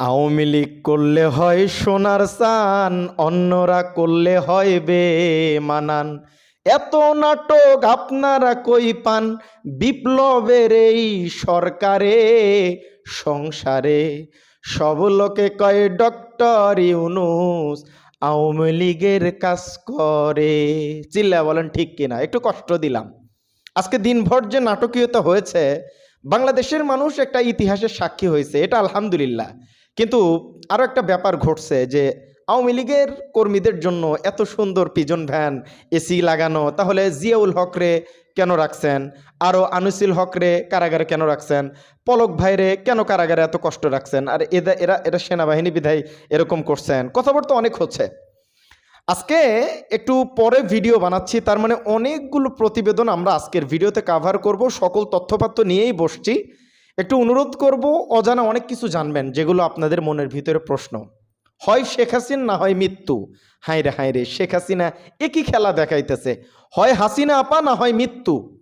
আওয়ামী লীগ করলে হয় সোনার সান অন্যরা করলে হয় বে মানান এত নাটক আপনারা কই পান? বিপ্লবের এই সরকারে, সংসারে সব লোকে কয়, ডক্টর ইউনুস, আওয়ামী লীগের কাজ করে। চিল্লা বলেন, ঠিক কিনা? একটু কষ্ট দিলাম। আজকে দিনভর যে নাটকীয়তা হয়েছে, বাংলাদেশের মানুষ একটা ইতিহাসের সাক্ষী হয়েছে, এটা আলহামদুলিল্লাহ। কিন্তু আরও একটা ব্যাপার ঘটছে যে আওয়ামী লীগের কর্মীদের জন্য এত সুন্দর পিজন ভ্যান, এসি লাগানো, তাহলে জিয়াউল হকরে কেন রাখছেন? আরও আনুসিল হকরে কারাগারে কেন রাখছেন? পলক ভাইরে কেন কারাগারে এত কষ্ট রাখছেন? আর এরা এরা এরা সেনাবাহিনী বিধায় এরকম করছেন। কথাবার্তা অনেক হচ্ছে। আজকে একটু পরে ভিডিও বানাচ্ছি, তার মানে অনেকগুলো প্রতিবেদন আমরা আজকের ভিডিওতে কাভার করব। সকল তথ্যপাত্র নিয়েই বসছি। একটু অনুরোধ করব, অজানা অনেক কিছু জানবেন, যেগুলো আপনাদের মনের ভিতরে প্রশ্ন। হয় শেখ হাসিনা না হয় মৃত্যু? হাই রে হাই রে, শেখ হাসিনা একই খেলা দেখাইতেছে। হয় হাসিনা আপা না হয় মৃত্যু?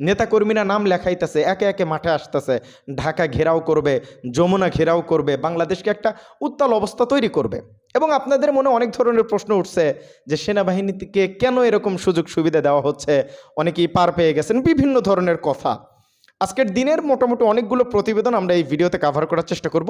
নেতাকর্মীরা নাম লেখাইতেছে, একে একে মাঠে আসতেছে, ঢাকা ঘেরাও করবে, যমুনা ঘেরাও করবে, বাংলাদেশকে একটা উত্তাল অবস্থা তৈরি করবে। এবং আপনাদের মনে অনেক ধরনের প্রশ্ন উঠছে যে সেনাবাহিনীকে কেন এরকম সুযোগ সুবিধা দেওয়া হচ্ছে? অনেকেই পার পেয়ে গেছেন, বিভিন্ন ধরনের কথা। আজকের দিনের মোটামুটি অনেকগুলো প্রতিবেদন আমরা এই ভিডিওতে কাভার করার চেষ্টা করব।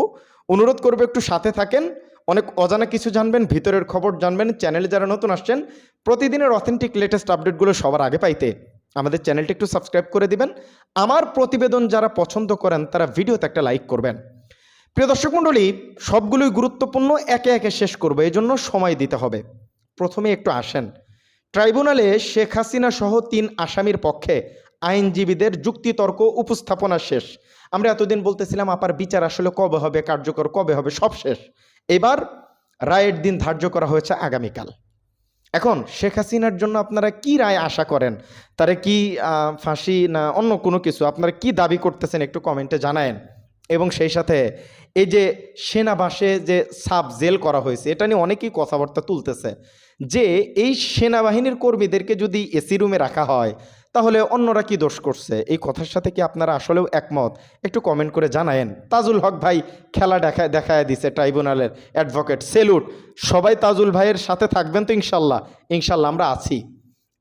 অনুরোধ করব একটু সাথে থাকেন, অনেক অজানা কিছু জানবেন, ভিতরের খবর জানবেন চ্যানেলে যারা নতুন আসছেন, প্রতিদিনের অথেন্টিক লেটেস্ট আপডেটগুলো সবার আগে পাইতে আমাদের চ্যানেলটি একটু সাবস্ক্রাইব করে দিবেন। আমার প্রতিবেদন যারা পছন্দ করেন, তারা ভিডিওতে একটা লাইক করবেন। প্রিয় দর্শক মণ্ডলী সবগুলোই গুরুত্বপূর্ণ, একে একে শেষ করব এই জন্য সময় দিতে হবে। প্রথমে একটু আসেন। ট্রাইব্যুনালে শেখ হাসিনা সহ তিন আসামির পক্ষে আইনজীবীদের যুক্তিতর্ক উপস্থাপনা শেষ। আমরা এতদিন বলতেছিলাম, আপার বিচার আসলে কবে হবে, কার্যকর কবে হবে, সব শেষ। এবার রায়ের দিন ধার্য করা হয়েছে আগামীকাল। এখন শেখ হাসিনার জন্য আপনারা কি রায় আশা করেন? তারা কি ফাঁসি না অন্য কোনো কিছু? আপনারা কি দাবি করতেছেন একটু কমেন্টে জানায়েন। এবং সেই সাথে এই যে সেনাবাসে যে সাব জেল করা হয়েছে, এটা নিয়ে অনেকেই কথাবার্তা তুলতেছে যে এই সেনাবাহিনীর কর্মীদেরকে যদি এসি রুমে রাখা হয় তাহলে অন্যরা কি দোষ করছে? এই কথার সাথে কি আপনারা আসলেও একমত? একটু কমেন্ট করে জানায়েন। তাজুল হক ভাই খেলা দেখায় দেখায় দিছে ট্রাইব্যুনালের অ্যাডভোকেট সেলুট সবাই তাজুল ভাইয়ের সাথে থাকবেন তো ইনশাল্লাহ। ইনশাল্লাহ আমরা আছি।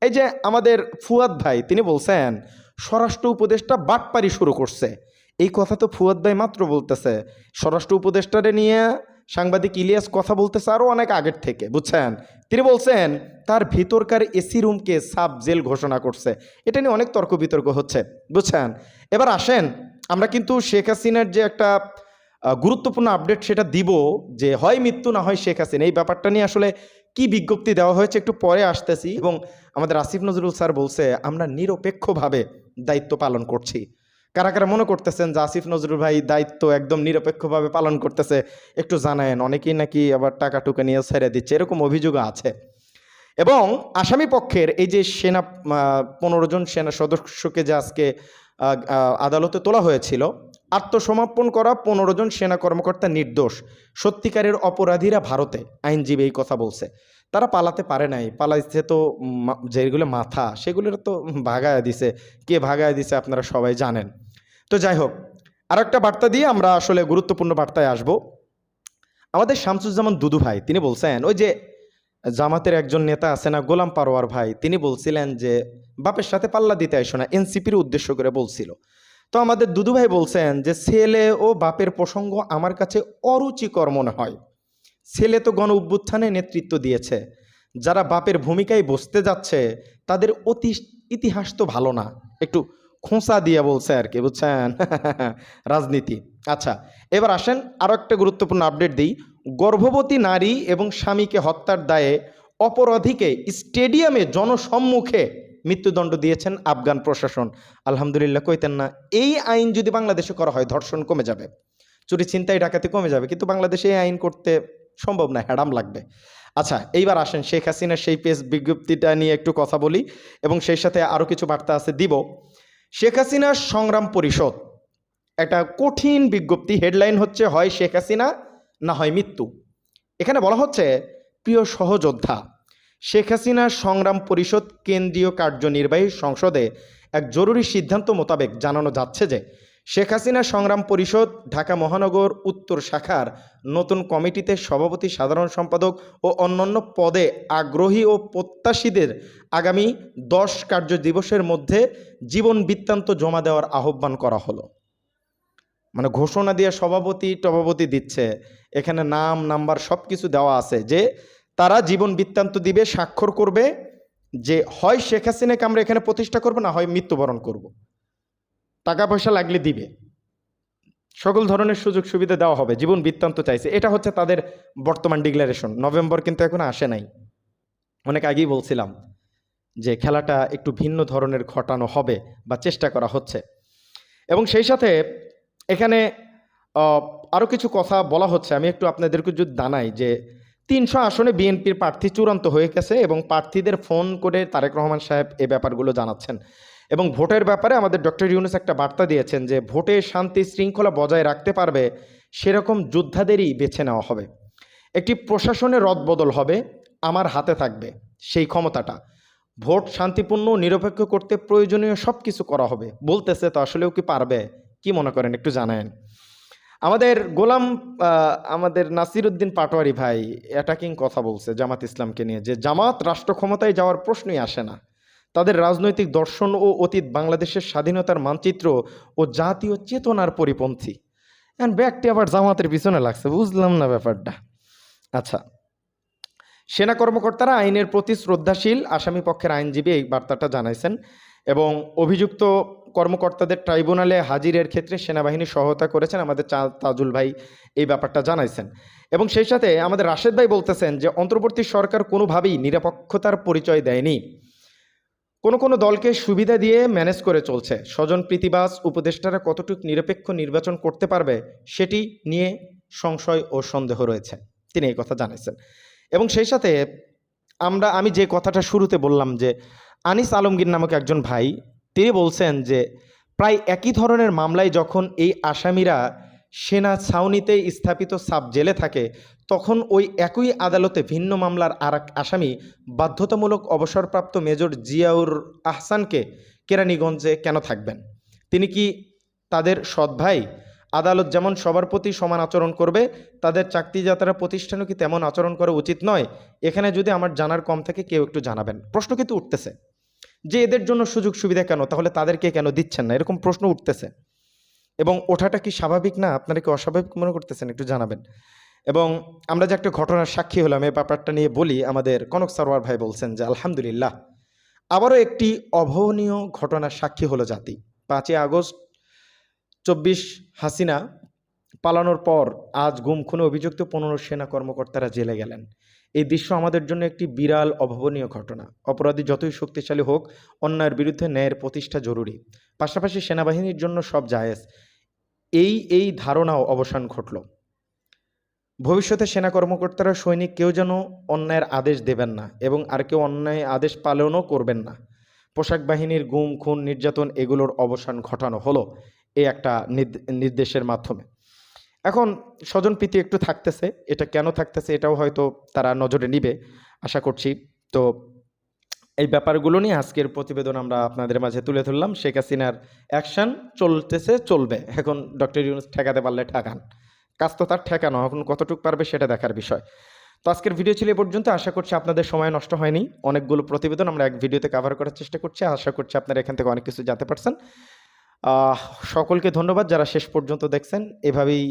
এই যে আমাদের ফুয়াদ ভাই, তিনি বলছেন, স্বরাষ্ট্র উপদেষ্টা বাটপারি শুরু করছে। এই কথা তো ফুয়াদ ভাই মাত্র বলতেছে। স্বরাষ্ট্র উপদেষ্টারে নিয়ে সাংবাদিক ইলিয়াস কথা বলতেছে আরও অনেক আগের থেকে, বুঝছেন? তিনি বলছেন, তার ভিতরকার এসি রুমকে সাব জেল ঘোষণা করছে। এটা নিয়ে অনেক তর্ক বিতর্ক হচ্ছে, বুঝছেন? এবার আসেন, আমরা কিন্তু শেখ হাসিনার যে একটা গুরুত্বপূর্ণ আপডেট সেটা দিব যে হয় মৃত্যু না হয় শেখ হাসিনা। এই ব্যাপারটা নিয়ে আসলে কি বিজ্ঞপ্তি দেওয়া হয়েছে একটু পরে আসতেছি এবং আমাদের আসিফ নজরুল স্যার বলছে, আমরা নিরপেক্ষভাবে দায়িত্ব পালন করছি। কারা কারা মনে করতেছেন যে আসিফ নজরুল ভাই দায়িত্ব একদম নিরপেক্ষভাবে পালন করতেছে, একটু জানায়েন। অনেকেই নাকি আবার টাকা টুকা নিয়ে ছেড়ে দিচ্ছে, এরকম অভিযোগও আছে। এবং আসামি পক্ষের এই যে সেনা পনেরো জন সেনা সদস্যকে যে আজকে আদালতে তোলা হয়েছিল, আত্মসমর্পণ করা পনেরো জন সেনা কর্মকর্তা নির্দোষ। সত্যিকারের অপরাধীরা ভারতে, আইনজীবী এই কথা বলছে। তারা পালাতে পারে নাই। পালাইছে তো যেগুলো মাথা, সেগুলোর তো ভাগায় দিছে। কে ভাগায় দিছে আপনারা সবাই জানেন। তো যাই হোক আর একটা বার্তা দিয়ে আমরা আসলে গুরুত্বপূর্ণ বার্তায় আসব। আমাদের শামসুজ্জামান দুদু ভাই, তিনি বলছেন, ওই যে জামাতের একজন নেতা আছে না, গোলাম পারোয়ার ভাই, তিনি বলছিলেন যে, বাপের সাথে পাল্লা দিতে আইসো না, এনসিপির উদ্দেশ্য করে বলছিল। তো আমাদের দুদু ভাই বলছেন যে, ছেলে ও বাপের প্রসঙ্গ আমার কাছে অরুচিকর মনে হয়। ছেলে তো গণ অভ্যুত্থানে নেতৃত্ব দিয়েছে। যারা বাপের ভূমিকায় বসতে যাচ্ছে, তাদের অতি, ইতিহাস তো ভালো না। একটু খোঁচা দিয়ে বলছে আর কি, বুঝছেন? রাজনীতি। আচ্ছা এবার আসেন আরও একটা গুরুত্বপূর্ণ আপডেট দিই। গর্ভবতী নারী এবং স্বামীকে হত্যার দায়ে অপরাধীকে স্টেডিয়ামে জনসম্মুখে মৃত্যুদণ্ড দিয়েছেন আফগান প্রশাসন। আলহামদুলিল্লাহ কইতেন না, এই আইন যদি বাংলাদেশে করা হয়, ধর্ষণ কমে যাবে। চুরি ছিনতাই ডাকাতি কমে যাবে, কিন্তু বাংলাদেশে এই আইন করতে সম্ভব না হ্যাডাম লাগবে। আচ্ছা এইবার আসেন শেখ হাসিনার সেই পেজ বিজ্ঞপ্তিটা নিয়ে একটু কথা বলি, এবং সেই সাথে আরও কিছু বার্তা আছে দিব। শেখ হাসিনার সংগ্রাম পরিষদ। একটা কঠিন বিজ্ঞপ্তি, হেডলাইন হচ্ছে, হয় শেখ হাসিনা, না হয় মৃত্যু। এখানে বলা হচ্ছে, প্রিয় সহযোদ্ধা, শেখ হাসিনার সংগ্রাম পরিষদ কেন্দ্রীয় কার্যনির্বাহী সংসদে এক জরুরি সিদ্ধান্ত মোতাবেক জানানো যাচ্ছে যে শেখ হাসিনা সংগ্রাম পরিষদ, ঢাকা মহানগর উত্তর শাখার নতুন কমিটিতে সভাপতি, সাধারণ সম্পাদক ও অন্যান্য পদে আগ্রহী ও প্রত্যাশীদের আগামী দশ কার্য দিবসের মধ্যে জীবন বৃত্তান্ত জমা দেওয়ার আহ্বান করা হলো। মানে ঘোষণা দিয়ে সভাপতি টভাপতি দিচ্ছে। এখানে নাম, নাম্বার সব কিছু দেওয়া আছে যে তারা জীবন বৃত্তান্ত দিবে, স্বাক্ষর করবে। যে হয় শেখ হাসিনাকে আমরা এখানে প্রতিষ্ঠা করব, না হয় মৃত্যুবরণ করব। টাকা পয়সা লাগলে দিবে। সকল ধরনের সুযোগ সুবিধা দেওয়া হবে, জীবন বৃত্তান্ত চাইছে। এটা হচ্ছে তাদের বর্তমান ডিক্লারেশন নভেম্বর কিন্তু এখন আসে নাই। অনেক আগেই বলছিলাম যে খেলাটা একটু ভিন্ন ধরনের ঘটানো হবে বা চেষ্টা করা হচ্ছে। এবং সেই সাথে এখানে আরও কিছু কথা বলা হচ্ছে। আমি একটু আপনাদেরকে যদি জানাই যে তিনশো আসনে বিএনপির প্রার্থী চূড়ান্ত হয়ে গেছে এবং প্রার্থীদের ফোন করে তারেক রহমান সাহেব এ ব্যাপারগুলো জানাচ্ছেন। এবং ভোটের ব্যাপারে আমাদের ডক্টর ইউনুস একটা বার্তা দিয়েছেন যে ভোটে শান্তি শৃঙ্খলা বজায় রাখতে পারবে, সেরকম যোদ্ধাদেরই বেছে নেওয়া হবে। একটি প্রশাসনের রদবদল হবে, আমার হাতে থাকবে সেই ক্ষমতাটা। ভোট শান্তিপূর্ণ, নিরপেক্ষ করতে প্রয়োজনীয় সব কিছু করা হবে। বলতেছে তো আসলেও কি পারবে? কি মনে করেন? একটু জানায়েন। আমাদের গোলাম আমাদের নাসিরুদ্দিন পাটোয়ারি ভাই অ্যাটাকিং কথা বলছে জামাত ইসলামকে নিয়ে যে জামাত রাষ্ট্র ক্ষমতায় যাওয়ার প্রশ্নই আসে না। তাদের রাজনৈতিক দর্শন ও অতীত, বাংলাদেশের স্বাধীনতার মানচিত্র ও জাতীয় চেতনার পরিপন্থী। অ্যান্ড ব্যাগটি আবার জামাতের পিছনে লাগছে, বুঝলাম না ব্যাপারটা। আচ্ছা সেনা কর্মকর্তারা আইনের প্রতি শ্রদ্ধাশীল, আসামি পক্ষের আইনজীবী এই বার্তাটা জানাইছেন এবং অভিযুক্ত কর্মকর্তাদের ট্রাইব্যুনালে হাজিরের ক্ষেত্রে সেনাবাহিনী সহায়তা করেছেন, আমাদের তাজুল ভাই এই ব্যাপারটা জানাইছেন। এবং সেই সাথে আমাদের রাশেদ ভাই বলতেছেন যে, অন্তর্বর্তী সরকার কোনোভাবেই নিরপেক্ষতার পরিচয় দেয়নি। কোনো কোনো দলকে সুবিধা দিয়ে ম্যানেজ করে চলছে। স্বজন প্রীতিবাস উপদেষ্টারা কতটুকু নিরপেক্ষ নির্বাচন করতে পারবে সেটি নিয়ে সংশয় ও সন্দেহ রয়েছে। তিনি এই কথা জানিয়েছেন। এবং সেই সাথে আমরা, আমি যে কথাটা শুরুতে বললাম যে আনিস আলমগীর নামক একজন ভাই, তিনি বলছেন যে প্রায় একই ধরনের মামলায় যখন এই আসামিরা সেনা ছাউনিতে স্থাপিত সাব জেলে থাকে, তখন ওই একই আদালতে ভিন্ন মামলার আর আসামি বাধ্যতামূলক অবসরপ্রাপ্ত মেজর জিয়াউর আহসানকে কেরানীগঞ্জে কেন থাকবেন? তিনি কি তাদের সৎ ভাই? আদালত যেমন সবার প্রতি সমান আচরণ করবে, তাদের চাকরিযাত্রা প্রতিষ্ঠানও কি তেমন আচরণ করা উচিত নয়? এখানে যদি আমার জানার কম থাকে, কেউ একটু জানাবেন। প্রশ্ন কিন্তু উঠতেছে। যে এদের জন্য সুযোগ সুবিধা কেন? তাহলে তাদেরকে কেন দিচ্ছেন না? এরকম প্রশ্ন উঠতেছে। এবং ওঠাটা কি স্বাভাবিক না? আপনারা কি অস্বাভাবিক মনে করতেছেন? একটু জানাবেন। এবং আমরা যে একটা ঘটনার সাক্ষী হলাম এই ব্যাপারটা নিয়ে বলি, আমাদের কনক সারোয়ার ভাই বলছেন যে, আলহামদুলিল্লাহ, আবারও একটি অভাবনীয় ঘটনার সাক্ষী হলো জাতি। পাঁচই আগস্ট, চব্বিশ হাসিনা পালানোর পর আজ গুম খুনে অভিযুক্ত পনেরো সেনা কর্মকর্তারা জেলে গেলেন। এই দৃশ্য আমাদের জন্য একটি বিরাল অভাবনীয় ঘটনা। অপরাধী যতই শক্তিশালী হোক, অন্যায়ের বিরুদ্ধে ন্যায়ের প্রতিষ্ঠা জরুরি। পাশাপাশি সেনাবাহিনীর জন্য সব জায়েজ। এই এই ধারণাও অবসান ঘটল। ভবিষ্যতে সেনা কর্মকর্তারা সৈনিক কেউ যেন অন্যায়ের আদেশ দেবেন না এবং আর কেউ অন্যায় আদেশ পালনও করবেন না। পোশাক বাহিনীর গুম, খুন, নির্যাতন এগুলোর অবসান ঘটানো হলো এই একটা নির্দ- নির্দেশের মাধ্যমে। এখন স্বজন প্রীতি একটু থাকতেছে, এটা কেন থাকতেছে এটাও হয়তো তারা নজরে নিবে, আশা করছি। তো এই ব্যাপারগুলো নিয়ে আজকের প্রতিবেদন আমরা আপনাদের মাঝে তুলে ধরলাম। শেখ হাসিনার অ্যাকশন চলতেছে, চলবে। এখন ডক্টর ইউনুস ঠেকাতে পারলে ঠেকান। কাজ তো তার ঠেকানো, এখন কতটুকু পারবে সেটা দেখার বিষয়। তো আজকের ভিডিও ছিল এ পর্যন্ত, আশা করছি আপনাদের সময় নষ্ট হয়নি। অনেকগুলো প্রতিবেদন আমরা এক ভিডিওতে কভার করার চেষ্টা করছি, আশা করছি আপনারা এখান থেকে অনেক কিছু জানতে পারছেন। সকলকে ধন্যবাদ যারা শেষ পর্যন্ত দেখছেন। এভাবেই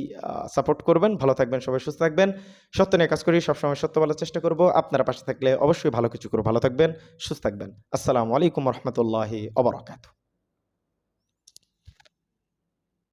সাপোর্ট করবেন। ভালো থাকবেন, সবাই সুস্থ থাকবেন। সত্য নিয়ে কাজ করি, সবসময় সত্য বলার চেষ্টা করব। আপনারা পাশে থাকলে অবশ্যই ভালো কিছু করব। ভালো থাকবেন, সুস্থ থাকবেন। আসসালামু আলাইকুম রহমতুল্লাহি অবরাকাতু